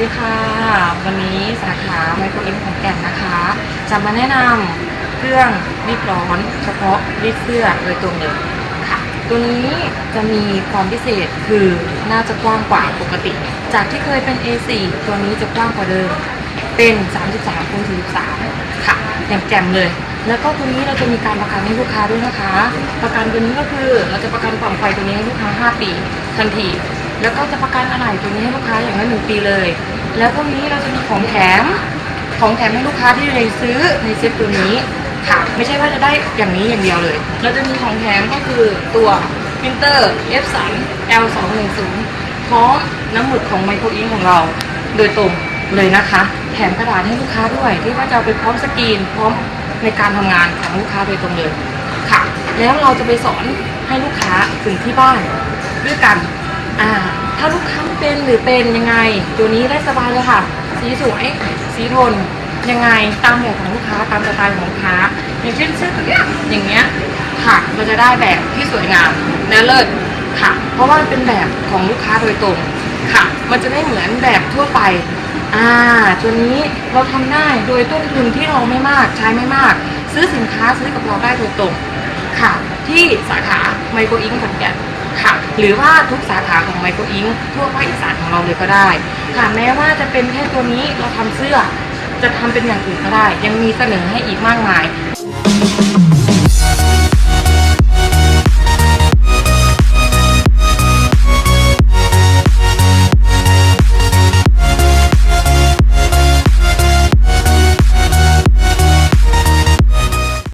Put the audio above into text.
ดีค่ะ วันนี้สาขาไมโครอินของแก่นนะคะ จะมาแนะนำเครื่องรีดร้อนเฉพาะรีดเสื้อโดยตรงเลยค่ะ ตัวนี้จะมีความพิเศษคือน่าจะกว้างกว่าปกติ จากที่เคยเป็น A4 ตัวนี้จะกว้างกว่าเดิม เป็น 33คูณ43 ค่ะอย่างแจ่มเลย แล้วก็ตัวนี้เราจะมีการประกันให้ลูกค้าด้วยนะคะ ประกันตัวนี้ก็คือเราจะประกันกล่องไฟตัวนี้ให้ลูกค้า 5 ปี ทันที แล้วก็จะประกันอะไหล่ตัวนี้ให้ลูกค้าอย่างละหนึ่งปีเลย แล้วพวกนี้เราจะมีของแถม ของแถมให้ลูกค้าที่เลยซื้อในเซ็ตตัวนี้ค่ะ ไม่ใช่ว่าจะได้อย่างนี้อย่างเดียวเลย เราจะมีของแถมก็คือตัวปรินเตอร์ F3 L210 พร้อมน้ำหมึกของไมโครอิงของเรา โดยตรงเลยนะคะ แถมกระดาษให้ลูกค้าด้วย ที่ว่าจะเอาไปพร้อมสกรีน พร้อมในการทำงานของลูกค้าโดยตรงเลยค่ะ แล้วเราจะไปสอนให้ลูกค้าถึงที่บ้านด้วยกัน อ่าถ้าลูกค้าเป็นหรือเป็นยังไง ตัวนี้ได้สบายเลยค่ะ สีสวยสีทนยังไงตามแบบของลูกค้าตามสไตล์ของลูกค้า อย่างเช่นเสื้อตัวเนี้ยอย่างเงี้ยค่ะเราจะได้แบบที่สวยงามและเลิศค่ะ เพราะว่ามันเป็นแบบของลูกค้าโดยตรงค่ะ มันจะไม่เหมือนแบบทั่วไปอ่าตัวนี้เราทำได้โดยต้นทุนที่เราไม่มากใช้ไม่มาก ซื้อสินค้าซื้อกับเราได้โดยตรงค่ะ ที่สาขาไมโครอิงขอนแก่น หรือว่าทุกสาขาของไมโครอิงทั่วภาคอีสานของเราเลยก็ได้ค่ะแม้ว่าจะเป็นแค่ตัวนี้เราทำเสื้อ จะทำเป็นอย่างอื่นก็ได้ ยังมีเสนอให้อีกมากมาย